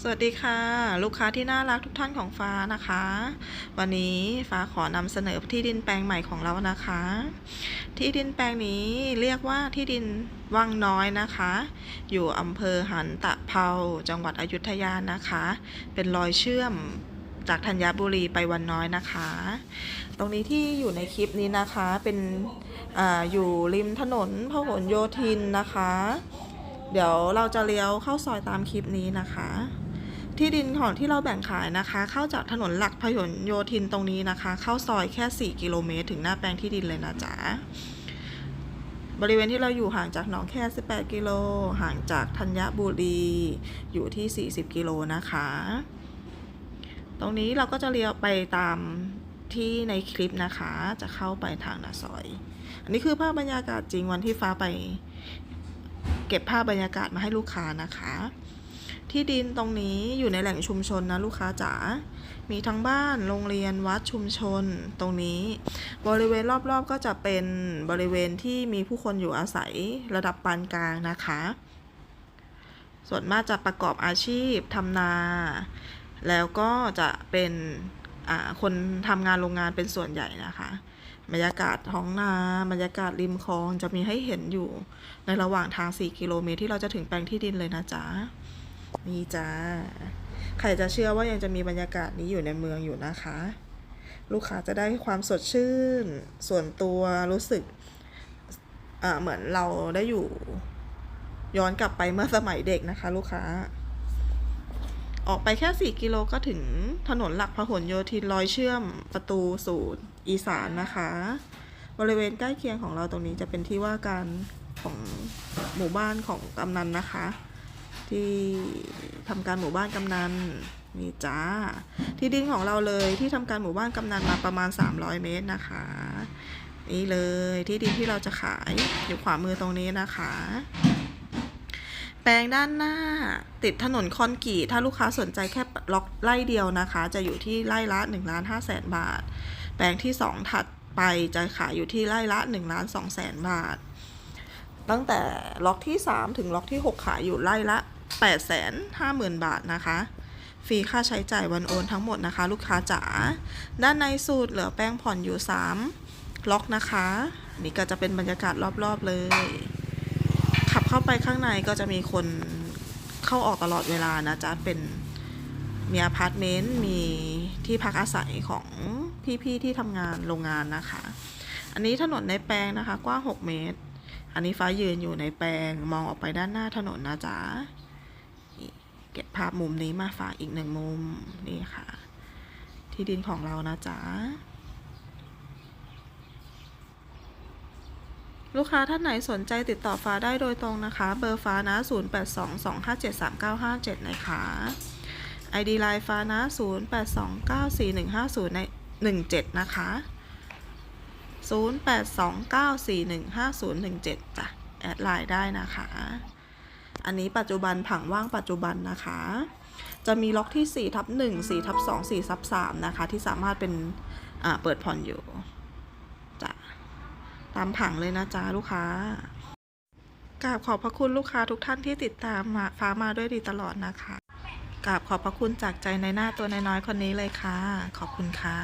สวัสดีค่ะ ลูกค้าที่น่ารักทุกท่านของฟ้านะคะ วันนี้ฟ้าขอนำเสนอที่ดินแปลงใหม่ของเรานะคะ ที่ดินแปลงนี้เรียกว่าที่ดินวังน้อยนะคะ อยู่อำเภอหันตะเภาจังหวัดอยุธยานะคะ เป็นรอยเชื่อมจากธัญบุรีไปวันน้อยนะคะ ตรงนี้ที่อยู่ในคลิปนี้นะคะเป็นออยู่ริมถนนพหลโยธินนะคะ เดี๋ยวเราจะเลี้ยวเข้าซอยตามคลิปนี้นะคะ ที่ดินของที่เราแบ่งขายนะคะ เข้าจากถนนหลักพหลโยธินตรงนี้นะคะ เข้าซอยแค่ 4 กิโลเมตร ถึงหน้าแปลงที่ดินเลยนะจ๊ะบริเวณที่เราอยู่ห่างจากหนองแค่ 18 กิโล ห่างจากธัญบุรีอยู่ที่ 40 กิโลนะคะ ตรงนี้เราก็จะเลี้ยวไปตามที่ในคลิปนะคะ จะเข้าไปทางหน้าซอย อันนี้คือภาพบรรยากาศจริงวันที่ฟ้าไป เก็บภาพบรรยากาศมาให้ลูกค้านะคะ ที่ดินตรงนี้อยู่ในแหล่งชุมชนนะลูกค้าจ๋ามีทั้งบ้านโรงเรียนวัดชุมชนตรงนี้ บริเวณรอบๆก็จะเป็นบริเวณที่มีผู้คนอยู่อาศัยระดับปานกลางนะคะ ส่วนมากจะประกอบอาชีพทำนา แล้วก็จะเป็น คนทำงานโรงงานเป็นส่วนใหญ่นะคะบรรยากาศท้องนาบรรยากาศริมคลองจะมีให้เห็นอยู่ ในระหว่างทาง 4 กิโลเมตรที่เราจะถึงแปลงที่ดินเลยนะจ๊ะนี่จ้าใครจะเชื่อว่ายังจะมีบรรยากาศนี้อยู่ในเมืองอยู่นะคะ ลูกค้าจะได้ความสดชื่น ส่วนตัวรู้สึกเหมือนเราได้อยู่ ย้อนกลับไปเมื่อสมัยเด็กนะคะ ลูกค้า ออกไปแค่ 4 กิโลก็ถึงถนนหลักพหลโยธินรอยเชื่อมประตูสู่อีสานนะคะ บริเวณใกล้เคียงของเราตรงนี้จะเป็นที่ว่าการของหมู่บ้านของกำนันนะคะ ที่ทำการหมู่บ้านกำนันนี่จ้า ที่ดินของเราเลยที่ทำการหมู่บ้านกำนันมาประมาณ 300 เมตรนะคะ นี่เลยที่ดินที่เราจะขายอยู่ขวามือตรงนี้นะคะ แปลงด้านหน้าติดถนนคอนกรีตถ้าลูกค้าสนใจแค่ล็อกไร่เดียวนะคะ จะอยู่ที่ไร่ละ1ล้าน5แสนบาท แปลงที่ 2 ถัดไปจะขายอยู่ที่ไร่ละ1ล้าน2แสนบาท ตั้งแต่ล็อกที่ 3 ถึงล็อกที่ 6 ขายอยู่ไร่ละ8แสน5หมื่นบาทนะคะฟรีค่าใช้จ่ายวันโอนทั้งหมดนะคะ ลูกค้าจ๋าด้านในสูตรเหลือแป้งผ่อนอยู่ 3 ล็อกนะคะ นี่ก็จะเป็นบรรยากาศรอบๆเลย เข้าไปข้างในก็จะมีคนเข้าออกตลอดเวลานะจ๊ะ เป็นมีอพาร์ตเมนต์ มีที่พักอาศัยของพี่ๆที่ทำงานโรงงานนะคะ อันนี้ถนนในแปลงนะคะ กว้าง 6 เมตร อันนี้ฟ้ายืนอยู่ในแปลงมองออกไปด้านหน้าถนนนะจ๊ะเก็บภาพมุมนี้มาฝากอีกหนึ่งมุมนี่ค่ะ ที่ดินของเรานะจ๊ะ ลูกค้าท่านไหนสนใจติดต่อฟ้าได้โดยตรงนะคะ เบอร์ฟ้านะ 0822573957 นะคะ ID ไลน์ฟ้านะ 08294150ใน17 นะคะ 0829415017 จ้ะ แอดไลน์ได้นะคะ อันนี้ปัจจุบันผังว่างปัจจุบันนะคะ จะมีล็อกที่4ทับ1 4ทับ2 4ทับ3นะคะ ที่สามารถเป็นเปิดผ่อนอยู่ ตามผังเลยนะจ๊ะลูกค้ากราบขอบพระคุณลูกค้าทุกท่านที่ติดตามมาฟ้ามาด้วยดีตลอดนะคะกราบขอบพระคุณจากใจในหน้าตัวน้อยๆคนนี้เลยค่ะ ขอบคุณค่ะ